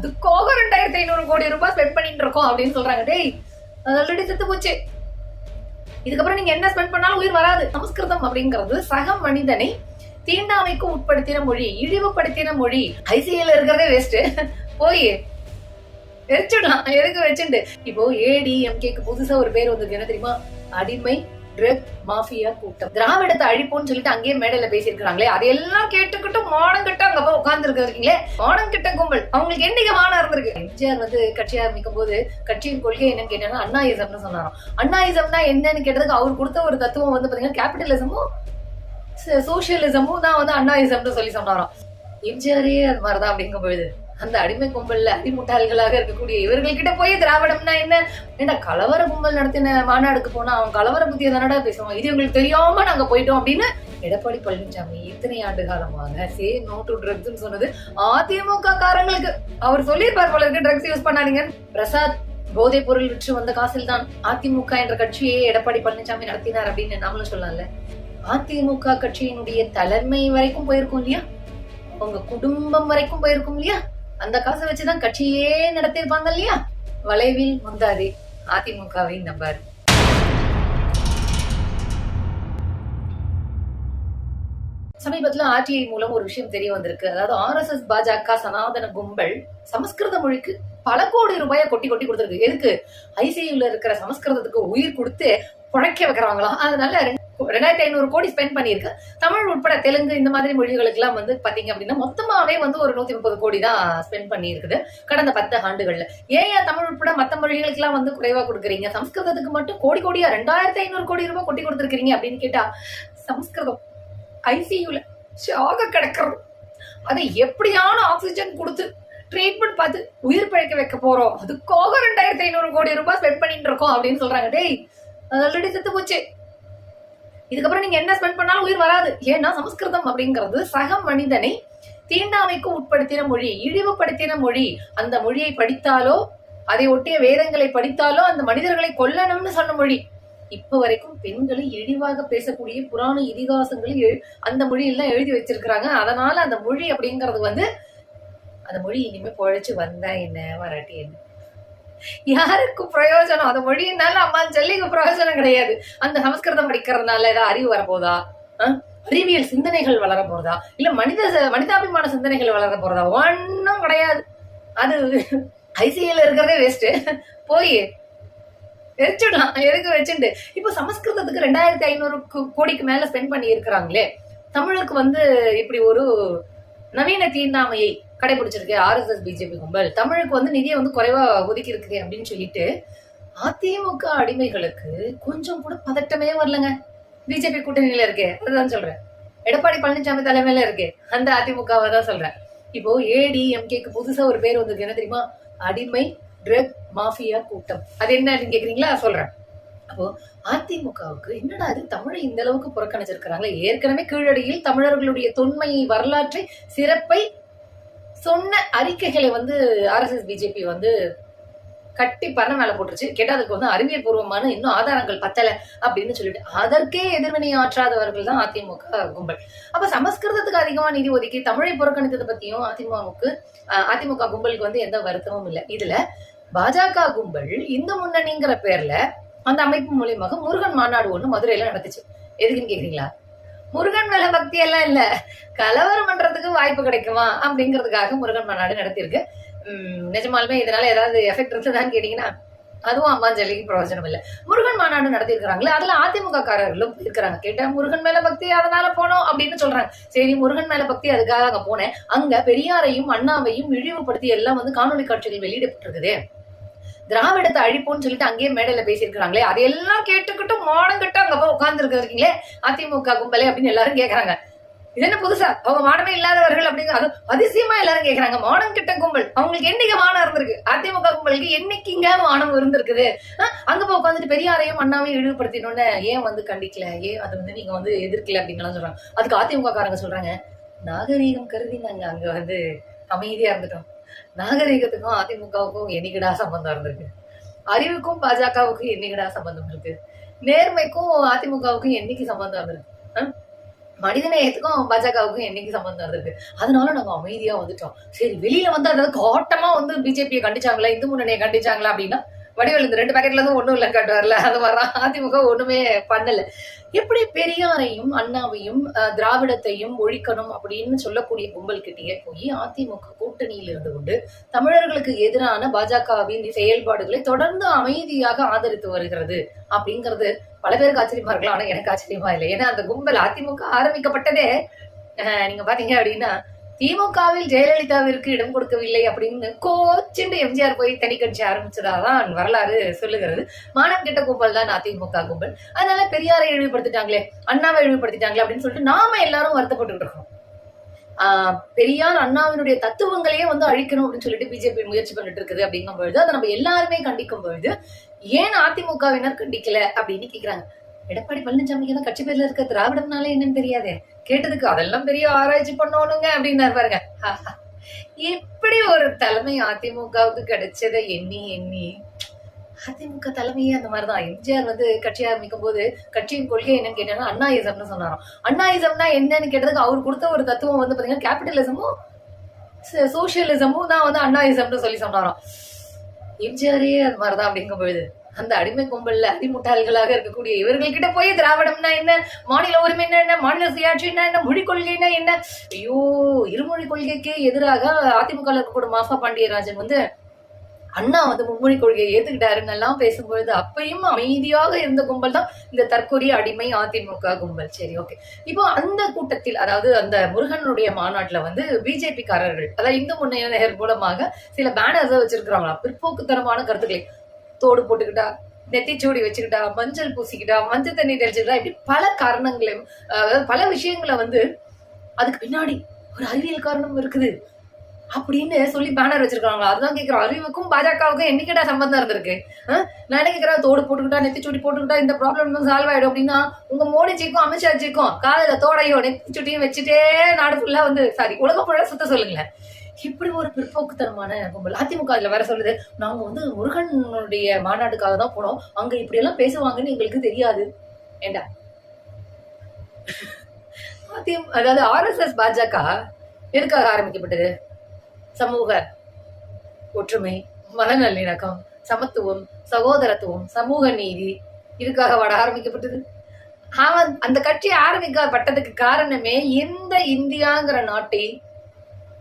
அதுக்காக ரெண்டாயிரத்தி ஐநூறு கோடி ரூபாய் ஸ்பெண்ட் பண்ணிட்டு இருக்கோம் அப்படின்னு சொல்றாங்க. டேய் ஆல்ரெடி செத்து போச்சு. இதுக்கப்புறம் நீங்க என்ன ஸ்பெண்ட் பண்ணாலும் உயிர் வராது. சமஸ்கிருதம் அப்படிங்கிறது சக மனிதனை தீண்டாமைக்கு உட்படுத்தின மொழி இழிவுபடுத்தின மொழி. ஐசிஐல இருக்கிறதே வேஸ்ட் போய் எரிச்சுடலாம். எதுக்கு வச்சுட்டு இப்போ ஏடிஎம்கேக்கு புதுசா ஒரு பேர் வந்திருக்கு என்ன தெரியுமா? அடிமை ட்ரக் மாஃபியா கூட்டம். திராவிடத்தை அழிப்போம்னு சொல்லிட்டு அங்கேயே மேடையில பேசியிருக்காங்களே அதையெல்லாம் கேட்டுக்கிட்டு மானம் கிட்ட அங்க போய் உட்கார்ந்து இருக்கீங்களே மானம் கிட்ட கும்பல். அவங்களுக்கு என்னைக்கு மானம் இருந்திருக்கு? எம்ஜிஆர் வந்து கட்சி ஆரம்பிக்கும் போது கட்சியின் கொள்கை என்னன்னு கேட்டா அண்ணாயிசம்னு சொன்னாராம். அண்ணாயிசம்னா என்னன்னு கேட்டதுக்கு அவர் கொடுத்த ஒரு தத்துவம் வந்து பாத்தீங்கன்னா கேபிட்டலிசமும் சோசியலிசமும் தான் வந்து அண்ணாயிசம்னு சொல்லி சொன்னாராம். எம்ஜிஆரே அது மாதிரிதான் அப்படிங்கும் பொழுது அந்த அடிமை கும்பல்ல அடிமுட்டாள்களாக இருக்கக்கூடிய இவர்கள்கிட்ட போய் திராவிடம்னா என்ன? ஏன்னா கலவர கும்பல் நடத்தின மாநாடுக்கு போனா அவன் கலவர புத்திய தானடா பேசுவான்? இது உங்களுக்கு தெரியாம நாங்க போயிட்டோம் அப்படின்னு எடப்பாடி பழனிசாமி இத்தனை ஆண்டு காலமாக சே நோ டு ட்ரக்ஸ் சொன்னது அதிமுக காரங்களுக்கு. அவர் சொல்லியிருப்பார் போல இருக்கு ட்ரக்ஸ் யூஸ் பண்ணாதீங்க பிரசாத் போதைப் பொருள் விற்று வந்த காசில் தான் அதிமுக என்ற கட்சியை எடப்பாடி பழனிசாமி நடத்தினார் அப்படின்னு நாமளும் சொல்லலாம்ல. அதிமுக கட்சியினுடைய தலைமை வரைக்கும் போயிருக்கும் இல்லையா? உங்க குடும்பம் வரைக்கும் போயிருக்கும் இல்லையா? அந்த காசை வச்சுதான் கட்சியே நடத்திருப்பாங்க இல்லையா? வளைவில் முந்தாதே அதிமுகவை நம்பாரு சமீபத்துல ஆர்டிஐ மூலம் ஒரு விஷயம் தெரிய வந்திருக்கு. அதாவது ஆர்எஸ்எஸ் பாஜக சனாதன கும்பல் சமஸ்கிருத மொழிக்கு பல கோடி ரூபாயை கொட்டி கொட்டி கொடுத்துருக்கு. எதுக்கு? ஐசியூல இருக்கிற சமஸ்கிருதத்துக்கு உயிர் கொடுத்து புழைக்க வைக்கிறாங்களாம் அதனால ரெண்டாயிரத்தி ஐநூறு கோடி ஸ்பெண்ட் பண்ணியிருக்கு. தமிழ் உட்பட தெலுங்கு இந்த மாதிரி மொழிகளுக்கு எல்லாம் வந்து பாத்தீங்க அப்படின்னா மொத்தமாவே வந்து ஒரு நூத்தி முப்பது கோடி தான் ஸ்பெண்ட் பண்ணியிருக்குது கடந்த பத்து ஆண்டுகள்ல. ஏன் தமிழ் உட்பட மத்த மொழிகளுக்கு எல்லாம் வந்து குறைவா கொடுக்குறீங்க? சம்ஸ்கிருதத்துக்கு மட்டும் கோடி கோடியா ரெண்டாயிரத்தி ஐநூறு கோடி ரூபாய் கொட்டி கொடுத்துருக்கீங்க அப்படின்னு கேட்டா சமஸ்கிருதம் ஐசியூல ஷாக கிடக்கிறது அதை எப்படியான ஆக்சிஜன் கொடுத்து ட்ரீட்மெண்ட் பார்த்து உயிர் பிழைக்க வைக்க போறோம்? அதுக்காக ரெண்டாயிரத்தி ஐநூறு கோடி ரூபாய் ஸ்பெண்ட் பண்ணிட்டு இருக்கோம் அப்படின்னு சொல்றாங்க. டேய் ஆல்ரெடி செத்து போச்சு இதுக்கப்புறம் நீங்க என்ன ஸ்பெண்ட் பண்ணாலும் உயிர் வராது. ஏன்னா சமஸ்கிருதம் அப்படிங்கிறது சக மனிதனை தீண்டாமைக்கு உட்படுத்தின மொழி இழிவுபடுத்தின மொழி. அந்த மொழியை படித்தாலோ அதை ஒட்டிய வேதங்களை படித்தாலோ அந்த மனிதர்களை கொல்லணும்னு சொன்ன மொழி. இப்ப வரைக்கும் பெண்களை இழிவாக பேசக்கூடிய புராண இதிகாசங்களை எழு- அந்த மொழியெல்லாம் எழுதி வச்சிருக்கிறாங்க. அதனால அந்த மொழி அப்படிங்கிறது வந்து அந்த மொழி இனிமே பொழைச்சு வந்தா என்ன? வராட்டி என்ன? யாருக்கு பிரயோஜனம்? அந்த மொழியினால அம்மா ஜல்லிக்கு பிரயோஜனம் கிடையாது. அந்த சமஸ்கிருதம் படிக்கிறதுனால ஏதாவது அறிவு வரப்போதா அறிவியல் சிந்தனைகள் வளர போறதா இல்ல மனித மனிதாபிமான சிந்தனைகள் வளர போறதா ஒன்னும் கிடையாது. அது ஐசிஐல இருக்கிறதே வேஸ்ட் போய் எரிச்சுடலாம். எதுக்கு வச்சுட்டு இப்போ சமஸ்கிருதத்துக்கு ரெண்டாயிரத்தி ஐநூறு கோடிக்கு மேல ஸ்பெண்ட் பண்ணி இருக்கிறாங்களே தமிழுக்கு வந்து இப்படி ஒரு நவீன தீண்டாமையை கடைபிடிச்சிருக்கு ஆர்எஸ்எஸ் பிஜேபி கும்பல். தமிழுக்கு வந்து நிதியை வந்து குறைவா ஒதுக்கி இருக்குது அப்படின்னு சொல்லிட்டு அதிமுக அடிமைகளுக்கு கொஞ்சம் கூட பதட்டமே வரலங்க. பிஜேபி கூட்டணியில இருக்கே. அதுதான் சொல்றேன். எடப்பாடி பழனிசாமி தலைமையில இருக்கே. அந்த அதிமுகவை தான் சொல்றேன். இப்போ ஏடிஎம்கேக்கு புதுசா ஒரு பேர் வந்திருக்கு. என்ன தெரியுமா? அடிமை ட்ரக் மாஃபியா கூட்டம். அது என்னன்னு கேக்குறீங்களா? சொல்றேன். அப்போ அதிமுகவுக்கு என்னடா அது தமிழை இந்த அளவுக்கு புறக்கணிச்சிருக்கிறாங்களே. ஏற்கனவே கீழடியில் தமிழர்களுடைய தொன்மையை வரலாற்றை சிறப்பை சொன்ன அறிக்கைகளை வந்து ஆர்எஸ்எஸ் பிஜேபி வந்து கட்டி பண்ண மேல போட்டுருச்சு. கேட்டா அதுக்கு வந்து அறிவியல் பூர்வமான இன்னும் ஆதாரங்கள் பத்தல அப்படின்னு சொல்லிட்டு அதற்கே எதிர்வினை ஆற்றாதவர்கள் தான் அதிமுக கும்பல். அப்ப சமஸ்கிருதத்துக்கு அதிகமா நிதி ஒதுக்கி தமிழை புறக்கணித்ததை பத்தியும் அதிமுகவுக்கு அதிமுக கும்பலுக்கு வந்து எந்த வருத்தமும் இல்லை. இதுல பாஜக கும்பல் இந்து முன்னணிங்கிற பேர்ல அந்த அமைப்பு மூலியமாக முருகன் மாநாடு ஒண்ணு மதுரையில நடந்துச்சு. எதுக்குன்னு கேக்குறீங்களா? முருகன் மேல பக்தி எல்லாம் இல்ல. கலவரம் பண்றதுக்கு வாய்ப்பு கிடைக்குமா? அப்படிங்கிறதுக்காக முருகன் மாநாடு நடத்தியிருக்கு. நிஜமாலுமே இதனால ஏதாவது எஃபெக்ட் இருக்குதான்னு கேட்டீங்கன்னா அதுவும் அம்மாஞ்சலிக்கு பிரயோஜனம் இல்ல. முருகன் மாநாடு நடத்திருக்கிறாங்களே அதுல அதிமுக காரர்களும் இருக்கிறாங்க. கேட்டா முருகன் மேல பக்தி அதனால போனோம் அப்படின்னு சொல்றாங்க. சரி முருகன் மேல பக்தி அதுக்காக அங்க போனேன். அங்க பெரியாரையும் அண்ணாவையும் இழிவுபடுத்தி எல்லாம் வந்து காணொலி காட்சிகள் வெளியிடப்பட்டிருக்குதே. திராவிடத்தை அழிப்போம்னு சொல்லிட்டு அங்கேயே மேடையில பேசியிருக்கிறாங்களே அதையெல்லாம் கேட்டுக்கிட்டு மானங்கிட்ட அங்க போய் உட்கார்ந்து இருக்கீங்களே அதிமுக கும்பலே அப்படின்னு எல்லாரும் கேக்குறாங்க. இது என்ன புதுசா? அவங்க மானமே இல்லாதவர்கள் அப்படிங்கிற அது அதிசயமா எல்லாரும் கேக்குறாங்க. மானம் கிட்ட கும்பல். அவங்களுக்கு என்னைக்கு மானம் இருந்திருக்கு? அதிமுக கும்பலுக்கு என்னைக்குங்க மானம் இருந்திருக்குது? அங்க போய் உட்காந்துட்டு பெரியாரையும் அண்ணாவையும் இழிவுபடுத்தினோன்னு ஏன் வந்து கண்டிக்கல? ஏன் அது வந்து நீங்க வந்து எதிர்க்கல அப்படின்னு சொல்றாங்க. அதுக்கு அதிமுக காரங்க சொல்றாங்க நாகரீகம் கருதி நாங்க அங்க வந்து அமைதியா இருந்துட்டோம். நாகரீகத்துக்கும் அதிமுகவுக்கும் என்னைக்கடா சம்பந்தம் இருந்திருக்கு? அறிவுக்கும் பாஜகவுக்கும் என்னைக்கடா சம்பந்தம் இருக்கு? நேர்மைக்கும் அதிமுகவுக்கும் என்னைக்கு சம்பந்தம் இருந்திருக்கு? மனிதநேயத்துக்கும் பாஜகவுக்கும் என்னைக்கு சம்பந்தம் இருக்கு அதனால நாங்க அமைதியா வந்துட்டோம். சரி வெளியில வந்து அதாவது காட்டமா வந்து பிஜேபியை கண்டிச்சாங்களா? இந்து முன்னணியை கண்டிச்சாங்களா அப்படின்னா வடிவில் இந்த ரெண்டு பேக்கெட்ல இருந்து ஒண்ணும் இல்லை காட்டுவார்ல அது மாதிரி அதிமுக ஒண்ணுமே பண்ணல. எப்படி பெரியாரையும் அண்ணாவையும் அஹ், திராவிடத்தையும் ஒழிக்கணும் அப்படின்னு சொல்லக்கூடிய கும்பல் கிட்டேயே போய் அதிமுக கூட்டணியில் இருந்து கொண்டு தமிழர்களுக்கு எதிரான பாஜகவின் செயல்பாடுகளை தொடர்ந்து அமைதியாக ஆதரித்து வருகிறது அப்படிங்கிறது பல பேருக்கு ஆச்சரியமா இருக்கலாம். ஆனா எனக்கு ஆச்சரியமா இல்லை. ஏன்னா அந்த கும்பல் அதிமுக ஆரம்பிக்கப்பட்டதே நீங்க பாத்தீங்க அப்படின்னா திமுகவில் ஜெயலலிதாவிற்கு இடம் கொடுக்கவில்லை அப்படின்னு கோச்சிண்டு எம்ஜிஆர் போய் தனி கட்சி ஆரம்பிச்சதாதான் வரலாறு சொல்லுகிறது. மானம் கெட்ட கும்பல் தான் அதிமுக கும்பல். அதனால பெரியாரை இழிவுபடுத்திட்டாங்களே அண்ணாவை இழிவுபடுத்திட்டாங்களே அப்படின்னு சொல்லிட்டு நாம எல்லாரும் வருத்தப்பட்டு இருக்கோம் ஆஹ் பெரியார் அண்ணாவினுடைய தத்துவங்களையே வந்து அழிக்கணும் அப்படின்னு சொல்லிட்டு பிஜேபி முயற்சி பண்ணிட்டு இருக்குது அப்படிங்கும் பொழுது அதை நம்ம எல்லாருமே கண்டிக்கும் பொழுது ஏன் அதிமுகவினர் கண்டிக்கல அப்படின்னு கேக்குறாங்க. எடப்பாடி பழனிசாமிக்கு தான் கட்சி பேர்ல இருக்க திராவிடம்னாலே என்னன்னு தெரியாதே. கேட்டதுக்கு அதெல்லாம் பெரிய ஆராய்ச்சி பண்ணணுங்க அப்படின்னாரு பாருங்க. எப்படி ஒரு தலைமை அதிமுகவுக்கு கிடைச்சதை எண்ணி எண்ணி அதிமுக தலைமையே அந்த மாதிரிதான். எம்ஜிஆர் வந்து கட்சி ஆரம்பிக்கும் போது கட்சியின் கொள்கை என்னன்னு கேட்டாங்கன்னா அண்ணாயிசம்னு சொன்னாராம். அண்ணாயிசம்னா என்னன்னு கேட்டதுக்கு அவர் கொடுத்த ஒரு தத்துவம் வந்து பாத்தீங்கன்னா கேபிட்டலிசமும் சோசியலிசமும் தான் வந்து அண்ணாயிசம்னு சொல்லி சொன்னாராம். எம்ஜிஆரே அது மாதிரிதான் அப்படிங்கும் பொழுது அந்த அடிமை கும்பல்ல அடிமுட்டாள்களாக இருக்கக்கூடிய இவர்கள்கிட்ட போய் திராவிடம்னா என்ன? மாநில உரிமை என்ன? மாநில சுயாட்சின்னா என்ன? மொழி கொள்கைனா என்ன? ஐயோ இருமொழி கொள்கைக்கு எதிராக அதிமுக இருக்கக்கூடிய மாஃபா பாண்டியராஜன் வந்து அண்ணா வந்து மும்மொழி கொள்கையை ஏத்துக்கிட்டாருன்னு எல்லாம் பேசும்பொழுது அப்பயும் அமைதியாக இருந்த கும்பல் தான் இந்த தற்கொலை அடிமை அதிமுக கும்பல். சரி ஓகே இப்போ அந்த கூட்டத்தில் அதாவது அந்த முருகனுடைய மாநாட்டில் வந்து பிஜேபி காரர்கள் அதாவது இந்து முன்னேற்ற மூலமாக சில பேனர்ஸை வச்சிருக்கிறாங்களா பிற்போக்குத்தனமான கருத்துக்களை. தோடு போட்டுக்கிட்டா நெத்திச்சூடி வச்சுக்கிட்டா மஞ்சள் பூசிக்கிட்டா மஞ்சள் தண்ணி தெளிச்சுக்கிட்டா இப்படி பல காரணங்களையும் அதாவது பல விஷயங்களை வந்து அதுக்கு பின்னாடி ஒரு அறிவியல் காரணம் இருக்குது. அப்படின்னு சொல்லி பேனர் வச்சிருக்காங்க அதுதான் கேட்குறோம் அறிவுக்கும் பாஜகவுக்கும் என்னைக்கிட்ட சம்பந்தம் இருந்திருக்கு? நான் என்ன கேக்குறேன்? தோடு போட்டுக்கிட்டா நெத்திச்சூடி போட்டுக்கிட்டா இந்த ப்ராப்ளம் சால்வ் ஆயிடும் அப்படின்னா உங்க மோடிஜிக்கும் அமித்ஷாஜிக்கும் காலையில தோடையும் நெத்திச்சுட்டியும் வச்சுட்டே நாடு ஃபுல்லா வந்து சாரி உலகம் ஃபுல்லா சுத்த சொல்லுங்களேன். இப்படி ஒரு பிற்போக்குத்தனமான கும்பல் அதிமுக இதுல வேற சொல்லுது நாங்க வந்து முருகனுடைய மாநாட்டுக்காக தான் போனோம். அங்க இப்படி எல்லாம் பேசுவாங்கன்னு எங்களுக்கு தெரியாது. ஏண்டா? அதிமுக அதாவது ஆர்எஸ்எஸ் பாஜக எதுக்காக ஆரம்பிக்கப்பட்டது? சமூக ஒற்றுமை மனநல்லிணக்கம் சமத்துவம் சகோதரத்துவம் சமூக நீதி இதுக்காக வாட ஆரம்பிக்கப்பட்டது. அவன் அந்த கட்சி ஆரம்பிக்கப்பட்டதுக்கு காரணமே இந்த இந்தியாங்கிற நாட்டை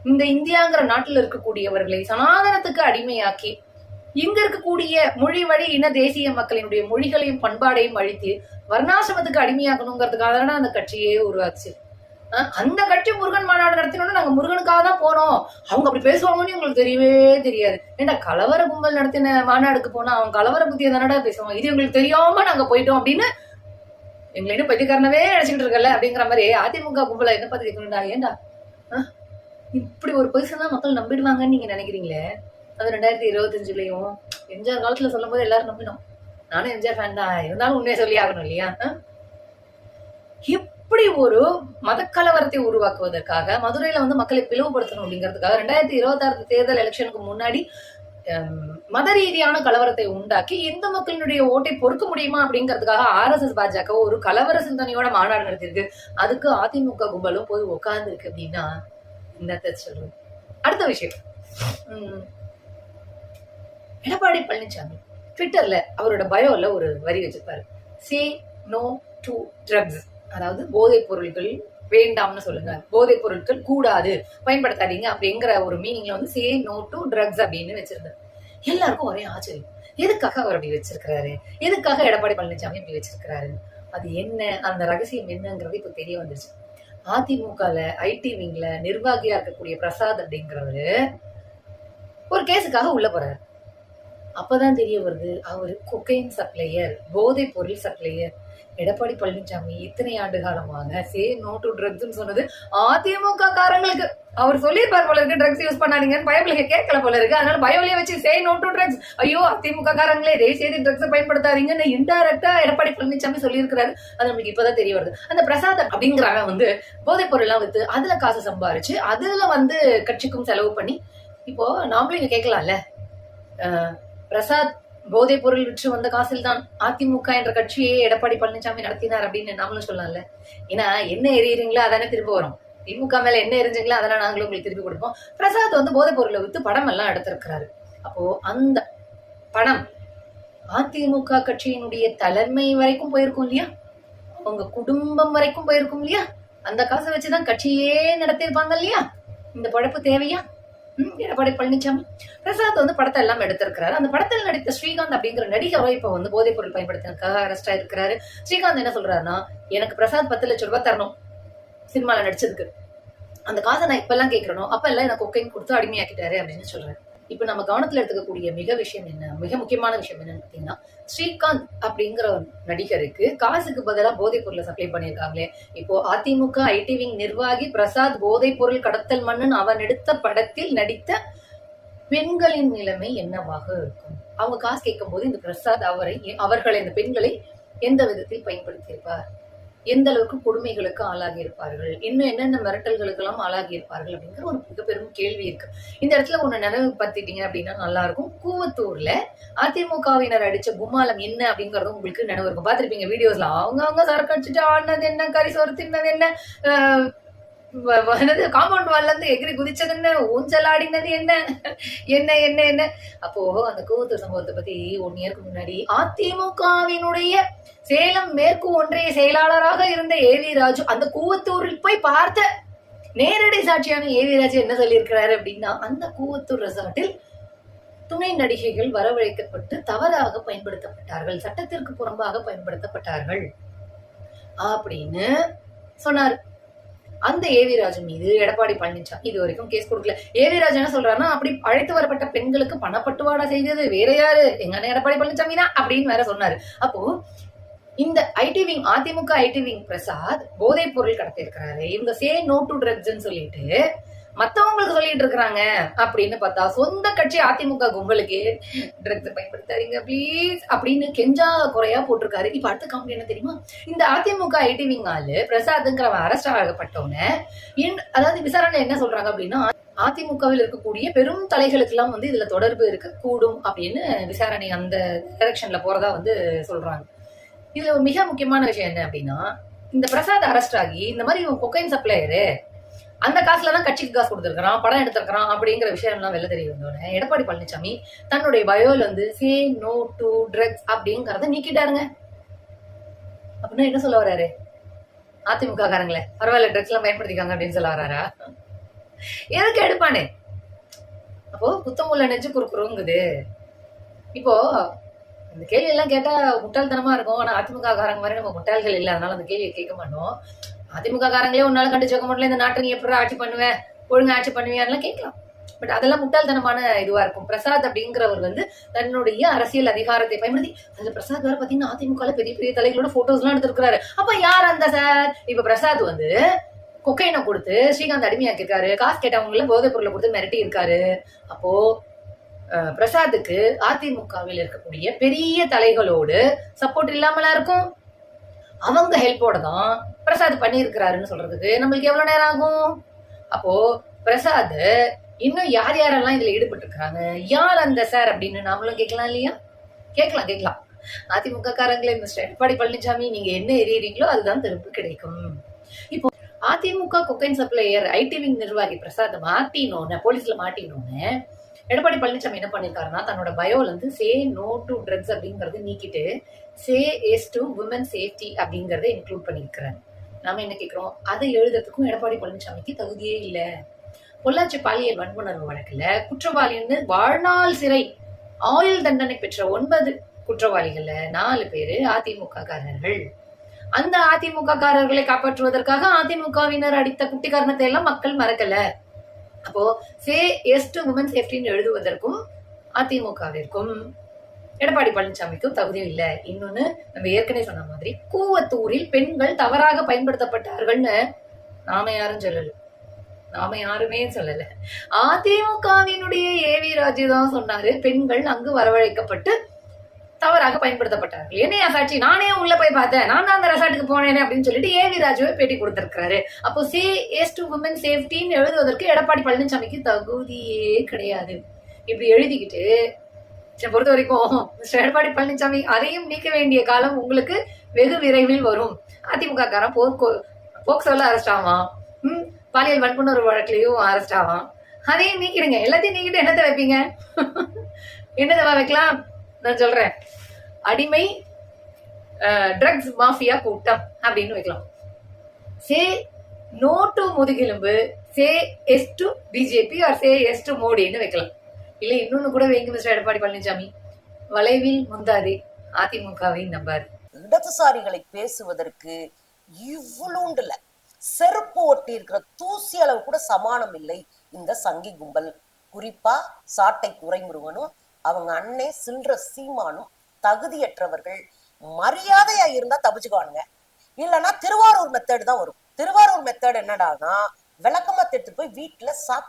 இந்த இந்தியாங்கிற நாட்டில் இருக்கக்கூடியவர்களை சனாதனத்துக்கு அடிமையாக்கி இங்க இருக்கக்கூடிய மொழி வழி இன தேசிய மக்களினுடைய மொழிகளையும் பண்பாடையும் அழித்து வர்ணாசிரமத்துக்கு அடிமையாக்கணுங்கிறதுக்காக தானே அந்த கட்சியே உருவாச்சு. அந்த கட்சி முருகன் மாநாடு நடத்தினோட நாங்க முருகனுக்காக தான் போனோம். அவங்க அப்படி பேசுவாங்கன்னு உங்களுக்கு தெரியவே தெரியாது. ஏன்னா கலவர கும்பல் நடத்தின மாநாடுக்கு போனா அவங்க கலவர புத்தியை தானடா பேசுவாங்க இது எங்களுக்கு தெரியாம நாங்க போயிட்டோம் அப்படின்னு எங்களை இன்னும் பத்திக்காரனவே நினைச்சுக்கிட்டு இருக்கல அப்படிங்கிற மாதிரி அதிமுக கும்பல என்ன பத்தி கேட்கணும்டா? ஏன்டா இப்படி ஒரு பர்சன் தான் மக்கள் நம்பிடுவாங்கன்னு நீங்க நினைக்கிறீங்களே? அது ரெண்டாயிரத்தி இருபத்தஞ்சுலயும் எம்ஜிஆர் காலத்துல சொல்லும் போது எல்லாரும் நம்பினோம். நானும் எம்ஜிஆர் ஃபேன் தான் இருந்தாலும் உண்மையை சொல்லி ஆகணும் இல்லையா? இப்படி ஒரு மதக்கலவரத்தை உருவாக்குவதற்காக மதுரையில வந்து மக்களை பிளவுபடுத்தணும் அப்படிங்கிறதுக்காக ரெண்டாயிரத்தி இருபத்தாறு தேர்தல் எலெக்ஷனுக்கு முன்னாடி மத ரீதியான கலவரத்தை உண்டாக்கி இந்து மக்களினுடைய ஓட்டை பொறுக்க முடியுமா அப்படிங்கிறதுக்காக ஆர்எஸ்எஸ் பாஜக ஒரு கலவர சிந்தனையோட மாநாடு நடத்தியிருக்கு. அதுக்கு அதிமுக கும்பலும் போய் உட்கார்ந்துருக்கு அப்படின்னா என்னத்த சொல்றது. அடுத்த விஷயம். எடப்பாடி பழனிசாமி ட்விட்டர்ல அவரோட பயோல ஒரு வரி வச்சிருப்பாரு. சே நோ டு ட்ரக்ஸ் அதாவது போதைப் பொருட்கள் வேண்டாம்னு சொல்லுங்க. போதைப் பொருட்கள் கூடாது. பயன்படுத்தாதீங்க. அப்படிங்கிற ஒரு மீனிங்ல வந்து சே நோ டு ட்ரக்ஸ் அப்படின்னு வச்சிருந்தாரு. எல்லாருக்கும் ஒரே ஆச்சரியம். எதுக்காக அவர் அப்படி வச்சிருக்கிறாரு? எதுக்காக எடப்பாடி பழனிசாமி அப்படி வச்சிருக்கிறாரு? அது என்ன? அந்த ரகசியம் என்னங்கிறது இப்ப தெரிய வந்துருச்சு. அதிமுகல ஐடி விங்ல நிர்வாகியா இருக்கக்கூடிய பிரசாத் அப்படிங்கிறவரு ஒரு கேஸுக்காக உள்ள போறாரு. அப்போதான் தெரிய வருது அவர் கொக்கைன் சப்ளையர் போதைப் பொருள் சப்ளையர் எடப்பாடி பழனிசாமி இத்தனை ஆண்டு காலமாக சே நோ டு ட்ரக்ஸ்னு சொன்னது அதிமுக காரங்களுக்கு. அவர் சொல்லியிருப்பார் போல இருக்கு ட்ரக்ஸ் யூஸ் பண்ணாதீங்கன்னு பயபிள்ளைங்க கேட்கல போல இருக்கு. அதனால பயோலியை வச்சு சே நோ டு ட்ரக்ஸ் ஐயோ அதிமுக காரங்களே இதே செய்து ட்ரக்ஸ் பயன்படுத்தாதீங்கன்னு இன்டைரக்டா எடப்பாடி பழனிசாமி சொல்லியிருக்கிறாரு. அது நம்மளுக்கு இப்பதான் தெரிய வருது. அந்த பிரசாத் அப்படிங்கிறவன் வந்து போதைப் பொருள்லாம் வித்து அதுல காசு சம்பாரிச்சு அதுல வந்து கட்சிக்கும் செலவு பண்ணி இப்போ நாமளும் இங்க கேட்கலாம்ல. பிரசாத் போதைப் பொருள் விற்று வந்த காசில் தான் அதிமுக என்ற கட்சியை எடப்பாடி பழனிசாமி நடத்தினார் அப்படின்னு நாமளும் சொல்லலாம்ல. ஏன்னா என்ன எரியுறீங்களோ அதானே திரும்ப வரும். திமுக மேல என்ன எரிஞ்சுங்களோ அதெல்லாம் நாங்களும் உங்களுக்கு திருப்பி கொடுப்போம். பிரசாத் வந்து போதைப் பொருளை வித்து படம் எல்லாம் எடுத்திருக்கிறாரு. அப்போ அந்த பணம் அதிமுக கட்சியினுடைய தலைமை வரைக்கும் போயிருக்கும் இல்லையா? அவங்க குடும்பம் வரைக்கும் போயிருக்கும் இல்லையா? அந்த காசை வச்சுதான் கட்சியே நடத்திருப்பாங்க இல்லையா? இந்த பழப்பு தேவையா? எடப்பாடி பழனிசாமி பிரசாத் வந்து படத்தை எல்லாம் எடுத்திருக்கிறாரு. அந்த படத்தில் நடித்த ஸ்ரீகாந்த் அப்படிங்கிற நடிகரை இப்ப வந்து போதைப் பொருள் பயன்படுத்தினதுக்காக அரெஸ்ட் ஆயிருக்கிறாரு. ஸ்ரீகாந்த் என்ன சொல்றாருன்னா எனக்கு பிரசாத் பத்து லட்சம் ரூபாய் தரணும் சினிமால நடிச்சதுக்கு. அந்த காசை நான் இப்பெல்லாம் கேட்கறனோ அப்ப எல்லாம் எனக்கு கொக்கைன் கொடுத்து அடிமையாக்கிட்டாரு அப்படின்னு சொல்றாரு. இப்ப நம்ம கவனத்துல எடுத்துக்கக்கூடிய மிக விஷயம் என்ன? மிக முக்கியமான விஷயம் என்னன்னு பாத்தீங்கன்னா ஸ்ரீகாந்த் அப்படிங்கிற ஒரு நடிகருக்கு காசுக்கு பதிலாக போதைப் பொருளை சப்ளை பண்ணியிருக்காங்களே. இப்போ அதிமுக ஐடி விங் நிர்வாகி பிரசாத் போதைப் பொருள் கடத்தல் மன்னன் அவன் எடுத்த படத்தில் நடித்த பெண்களின் நிலைமை என்னவாக இருக்கும்? அவங்க காசு கேட்கும் போது இந்த பிரசாத் அவரை அவர்களை இந்த பெண்களை எந்த விதத்தில் பயன்படுத்தியிருப்பார்? எந்த அளவுக்கு கொடுமைகளுக்கு ஆளாகி இருப்பார்கள்? இன்னும் என்னென்ன மிரட்டல்களுக்கு எல்லாம் ஆளாகி இருப்பார்கள் அப்படிங்கிற ஒரு மிக பெரும் கேள்வி இருக்கு. இந்த இடத்துல ஒண்ணு நினைவு பத்திட்டீங்க அப்படின்னா நல்லா இருக்கும். கூவத்தூர்ல அதிமுகவினர் அடிச்ச கும்மாலம் என்ன அப்படிங்கறது உங்களுக்கு நினைவு இருக்கும். பார்த்துருப்பீங்க வீடியோஸ்ல அவங்க அவங்க சரக்கு அடிச்சுட்டு ஆடினது என்ன கறி சோறு தின்னது என்ன காம்பவுண்ட் வால்ல இருந்து எகிரி குதிச்சது என்ன ஊஞ்சல் ஆடினது என்ன? என்ன என்ன என்ன? அப்போ அந்த கூவத்தூர் சம்பவத்தை பத்தி ஒன் இயருக்கு முன்னாடி அதிமுகவினுடைய சேலம் மேற்கு ஒன்றிய செயலாளராக இருந்த ஏவி ராஜு அந்த கூவத்தூரில் போய் பார்த்த நேரடி சாட்சியான ஏவி ராஜு என்ன சொல்லியிருக்கிறாரு அப்படின்னா அந்த கூவத்தூர் ரெசார்ட்டில் துணை நடிகைகள் வரவழைக்கப்பட்டு தவறாக பயன்படுத்தப்பட்டார்கள் சட்டத்திற்கு புறம்பாக பயன்படுத்தப்பட்டார்கள் அப்படின்னு சொன்னார். அந்த ஏவி ராஜு மீது எடப்பாடி பழனிசாமி இது வரைக்கும் கேஸ் கொடுக்கல. ஏவி ராஜு என்ன சொல்றாருன்னா அப்படி அழைத்து வரப்பட்ட பெண்களுக்கு பணப்பட்டுவாடா செய்தது வேற யாரு? எங்க அண்ணன் எடப்பாடி பழனிசாமி தான் அப்படின்னு வேற சொன்னாரு. அப்போ இந்த IT wing AIADMK IT wing Prasad போதைப் பொருள் கடத்திருக்கிறாரு இவங்க சே நோ டு ட்ரக்ஸ்ன்னு சொல்லிட்டு மத்தவங்களுக்கு சொல்லிட்டு இருக்கிறாங்க அப்படின்னு பார்த்தா சொந்த கட்சி அதிமுக கும்பலுக்கு ட்ரக்ஸ் பயன்படுத்தாதீங்க ப்ளீஸ் அப்படின்னு கெஞ்சா குறையா போட்டிருக்காரு. இப்ப அடுத்த கம்பெனி என்ன தெரியுமா? இந்த அதிமுக ஐடிவிங் ஆளு பிரசாத்ங்கிறவன் அரெஸ்ட் ஆகப்பட்டவன இன்- அதாவது விசாரணை என்ன சொல்றாங்க அப்படின்னா அதிமுகவில் இருக்கக்கூடிய பெரும் தலைகளுக்கு எல்லாம் வந்து இதுல தொடர்பு இருக்க கூடும் அப்படின்னு விசாரணை அந்த டைரக்ஷன்ல போறதா வந்து சொல்றாங்க. இதுல மிக முக்கியமான விஷயம் என்ன அப்படின்னா இந்த பிரசாத் அரெஸ்ட் ஆகி இந்த மாதிரி கொக்கைன் சப்ளையரு அந்த காசுல தான் கட்சிக்கு காசு கொடுத்துருக்கான் படம் எடுத்திருக்கிறான் அப்படிங்கிற விஷயம் எல்லாம் வெளில தெரிய வந்தோடனே எடப்பாடி பழனிசாமி தன்னுடைய பயோல வந்து சே நோ டு ட்ரக்ஸ் அப்படிங்கறத நீக்கிட்டாருங்க. அப்படின்னா என்ன சொல்ல வர்றாரு? அதிமுக காரங்களே பரவாயில்ல ட்ரக்ஸ் எல்லாம் பயன்படுத்திக்காங்க அப்படின்னு சொல்ல வராரா எதுக்கு எடுப்பானே? அப்போ புத்தமுள்ள நெஞ்சு குறுக்குறோங்குது இப்போ இந்த கேள்வி எல்லாம் கேட்டா முட்டாள்தனமா இருக்கும். ஆனா அதிமுக காரங்க மாதிரி நம்ம முட்டாள்கள் இல்லை. அதனால அந்த கேள்வியை கேட்க மாட்டோம். அதிமுக காரங்களே உன்னால கண்டிச்சு சேர்க்க முடியல இந்த நாட்டை நீ எப்படி ஆட்சி பண்ணுவேன் ஒழுங்கா ஆட்சி பண்ணுவியான்லாம் கேட்கலாம். பட் அதெல்லாம் முட்டாள்தனமான இதுவா இருக்கும். பிரசாத் அப்படிங்கிறவர் வந்து தன்னுடைய அரசியல் அதிகாரத்தை பயன்படுத்தி அந்த பிரசாத் வேற பாத்தீங்கன்னா அதிமுக பெரிய பெரிய தலைகளோட போட்டோஸ் எல்லாம் எடுத்திருக்காரு அப்ப யார் அந்த சார்? இப்ப பிரசாத் வந்து கொக்கைனை கொடுத்து ஸ்ரீகாந்த் அடிமையாக்கிருக்காரு காசு கேட்டவங்கள போதைப் பொருளை கொடுத்து மிரட்டி இருக்காரு. அப்போ பிரசாத்துக்கு அதிமுகவில் இருக்கக்கூடிய பெரிய தலைகளோடு சப்போர்ட் இல்லாமலா இருக்கும்? அவங்க ஹெல்ப்போட தான் பிரசாத் பண்ணியிருக்கிறாருன்னு சொல்றதுக்கு நம்மளுக்கு எவ்வளவு நேரம் ஆகும்? அப்போ பிரசாத் இன்னும் யார் யாரெல்லாம் இதுல ஈடுபட்டு இருக்காங்க யார் அந்த சார் அப்படின்னு நாமளும் கேட்கலாம் இல்லையா? கேட்கலாம் கேட்கலாம். அதிமுக காரங்களே மிஸ்டர் எடப்பாடி பழனிசாமி நீங்க என்ன எறியறீங்களோ அதுதான் திரும்ப கிடைக்கும். இப்போ AIADMK cocaine supplier IT wing நிர்வாகி பிரசாத் மாட்டினோன்னு போலீஸ்ல மாட்டினோன்னு எடப்பாடி பழனிசாமி என்ன பண்ணிருக்காருன்னா தன்னோட பயோல இருந்து சே நோ டு ட்ரக்ஸ் அப்படிங்கறத நீக்கிட்டு say yes to women safety அப்படிங்கறத இன்க்ளூட் பண்ணியிருக்கிறாரு. நாம என்ன கேட்கிறோம் அதை எழுதுறதுக்கும் எடப்பாடி பழனிசாமிக்கு தகுதியே இல்லை. பொள்ளாச்சி பாலியல் வன்முணர்வு வழக்குல குற்றவாளின்னு வாழ்நாள் சிறை ஆயுள் தண்டனை பெற்ற ஒன்பது குற்றவாளிகள்ல நாலு பேரு அதிமுக காரர்கள் அந்த அதிமுக காரர்களை காப்பாற்றுவதற்காக அதிமுகவினர் அடித்த குட்டி காரணத்தை எல்லாம் மக்கள் மறக்கல. அப்போ சே எஸ் டு உமன் சேஃப்டின்னு எழுதுவதற்கும் அதிமுகவிற்கும் எடப்பாடி பழனிசாமிக்கும் தகுதியும் இல்லை. இன்னொன்னு நம்ம ஏற்கனவே சொன்ன மாதிரி கூவத்தூரில் பெண்கள் தவறாக பயன்படுத்தப்பட்டார்கள்னு நாம யாரும் சொல்லல. நாம யாருமே சொல்லல. அதிமுகவினுடைய ஏவி ராஜு தான் சொன்னாரு பெண்கள் அங்கு வரவழைக்கப்பட்டு தவறாக பயன்படுத்தப்பட்டார்கள். என்னையா சாட்சி? நானே உள்ள போய் பார்த்தேன். நான் தான் அந்த ரெசார்ட்டுக்கு போனேனே அப்படின்னு சொல்லிட்டு ஏவி ராஜுவை பேட்டி கொடுத்திருக்கிறாரு. அப்போ சே எஸ் டு உமன் சேஃப்டின்னு எழுதுவதற்கு எடப்பாடி பழனிசாமிக்கு தகுதியே கிடையாது. இப்படி எழுதிக்கிட்டு பொறுத்த வரைக்கும் எடப்பாடி பழனிசாமி அதையும் நீக்க வேண்டிய காலம் உங்களுக்கு வெகு விரைவில் வரும். அதிமுக காரன் போர்க்கோ போக்சோல அரெஸ்ட் ஆவான். ம் பாலியல் வன்புணர்வு வழக்குலையும் அரெஸ்ட் ஆவான். அதையும் நீக்கிடுங்க. எல்லாத்தையும் நீக்கிட்டு என்னத்தை வைப்பீங்க? என்னத்தை வைக்கலாம்? நான் சொல்றேன். அடிமை ட்ரக்ஸ் மாஃபியா கூட்டம் அப்படின்னு வைக்கலாம். சே நோ டு முதுகெலும்பு say yes to BJP or say yes to மோடின்னு வைக்கலாம். இல்ல இன்னொன்னு கூட வைங்க மிஸ்டர் எடப்பாடி பழனிசாமி. வளைவில் முந்தாதே அதிமுகவை நம்பாரு. இடதுசாரிகளை பேசுவதற்கு இவ்வளோண்டுல செருப்பு ஒட்டி இருக்கிற தூசி அளவு கூட சமானம் இல்லை இந்த சங்கி கும்பல். குறிப்பா சாட்டை துறைமுருகனும் அவங்க அண்ணே சில்ற சீமானும் தகுதியற்றவர்கள். மரியாதையா இருந்தா தப்பிச்சுக்குவானுங்க. இல்லைன்னா திருவாரூர் மெத்தேடு தான் வரும். திருவாரூர் மெத்தேடு என்னடானா விளக்கமா எடுத்துட்டு போய் வீட்டுல சாப்பிட்டு